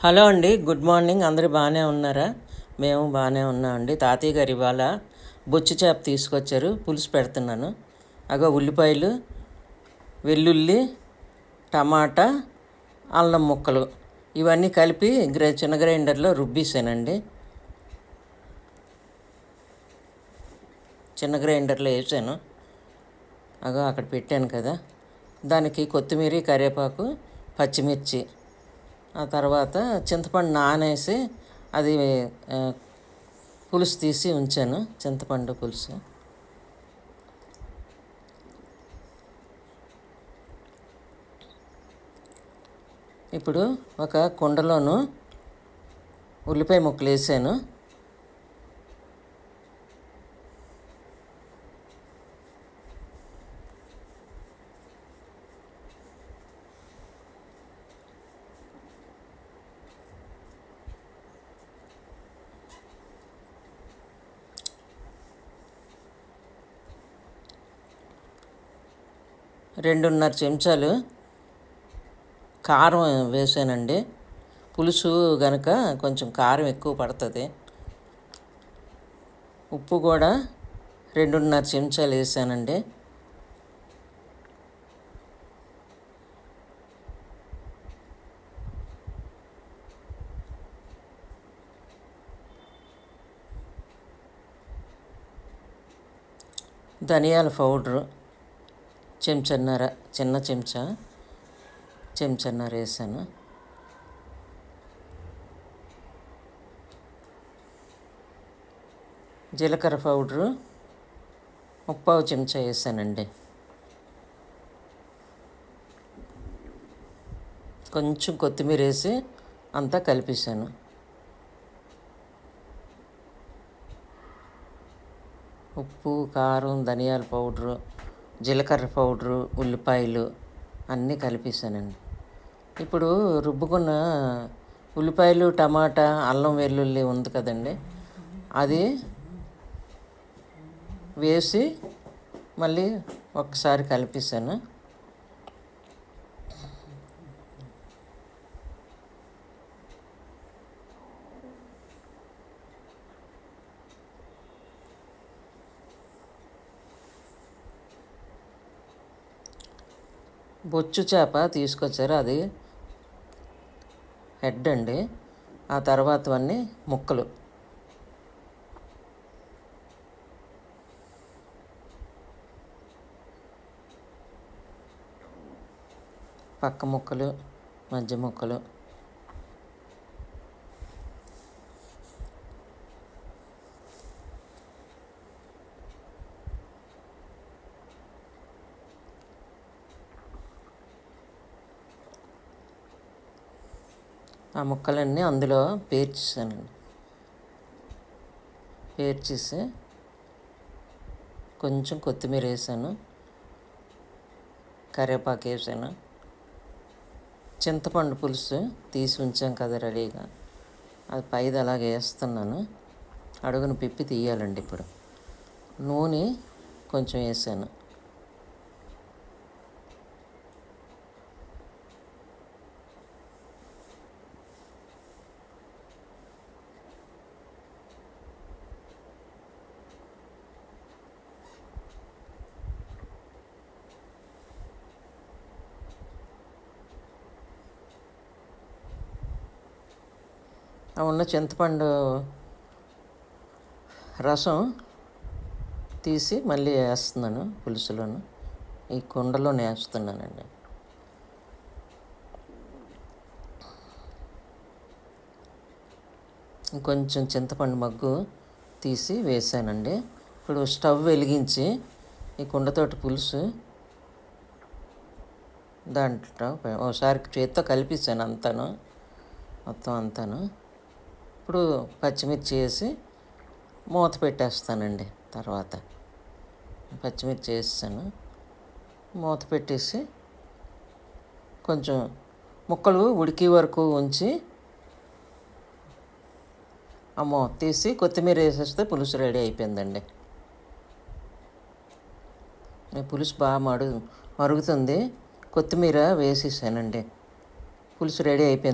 Hello అండి good morning. అందరూ బాగానే ఉన్నారా? మేము బాగానే ఉన్నామండి తాతయ్య గారు ఇవాళ బొచ్చు చేప తీసుకొచ్చారు. పులుసు పెడుతున్నాను. అగో ఉల్లిపాయలు వెల్లుల్లి టమాటా అల్లం ముక్కలు. ఇవన్నీ కలిపి గ్రై చిన్న గ్రైండర్లో రుబ్బేసానండి. చిన్న గ్రైండర్లో వేసాను. అగో అక్కడ పెట్టాను కదా. దానికి కొత్తిమీర కరివేపాకు పచ్చిమిర్చి ఆ తర్వాత చింతపండు నానేసి అది పులుసు తీసి ఉంచాను చింతపండు పులుసు. ఇప్పుడు ఒక కుండలోను ఉల్లిపాయ ముక్కలు వేసాను రెండున్నర చెంచాలు కారం వేసానండి. పులుసు గనక కొంచెం కారం ఎక్కువ పడుతుంది. ఉప్పు కూడా రెండున్నర చెంచాలు వేసానండి. ధనియాల పౌడరు చెంచన్నర చిన్న చెంచా చెంచన్నర వేసాను. జీలకర్ర పౌడరు ముప్పావు చెంచా వేసానండి. కొంచెం కొత్తిమీర వేసి అంతా కలిపేసాను ఉప్పు కారం ధనియాల పౌడరు జీలకర్ర పౌడరు ఉల్లిపాయలు అన్నీ కలిపేసానండి ఇప్పుడు రుబ్బుకున్న ఉల్లిపాయలు టమాటా అల్లం వెల్లుల్లి ఉంది కదండి. అది వేసి మళ్ళీ ఒకసారి కలిపేసాను బొచ్చు చేప తీసుకొచ్చారు. అది హెడ్ అండి. ఆ తర్వాతవన్నీ ముక్కలు. పక్క ముక్కలు మధ్య ముక్కలు. ఆ ముక్కలన్నీ అందులో పేర్చేసానండి పేర్చేసి కొంచెం కొత్తిమీర వేసాను కరివేపాకు వేసాను చింతపండు పులుసు తీసి ఉంచాం కదా రెడీగా. అది పైది అలాగే వేస్తున్నాను. అడుగును పిప్పి తీయాలండి ఇప్పుడు. నూనె కొంచెం వేసాను. ఉన్న చింతపండు రసం తీసి మళ్ళీ వేస్తున్నాను పులుసులోను. ఈ కుండలోనే వేస్తున్నానండి కొంచెం చింతపండు మగ్గు తీసి వేసానండి. ఇప్పుడు స్టవ్ వెలిగించి ఈ కుండతోటి పులుసు దాంట్లో ఒకసారి చేత్తో కలిపిస్తాను అంతాను మొత్తం అంతాను. ఇప్పుడు పచ్చిమిర్చి వేసి మూత పెట్టేస్తానండి తర్వాత. పచ్చిమిర్చి వేస్తాను. మూత పెట్టేసి కొంచెం ముక్కలు ఉడికి వరకు ఉంచి ఆ తీసి కొత్తిమీర వేసేస్తే పులుసు రెడీ అయిపోయిందండి. పులుసు బాగా మడు మరుగుతుంది. కొత్తిమీర వేసేసానండి. పులుసు రెడీ అయిపోయింది.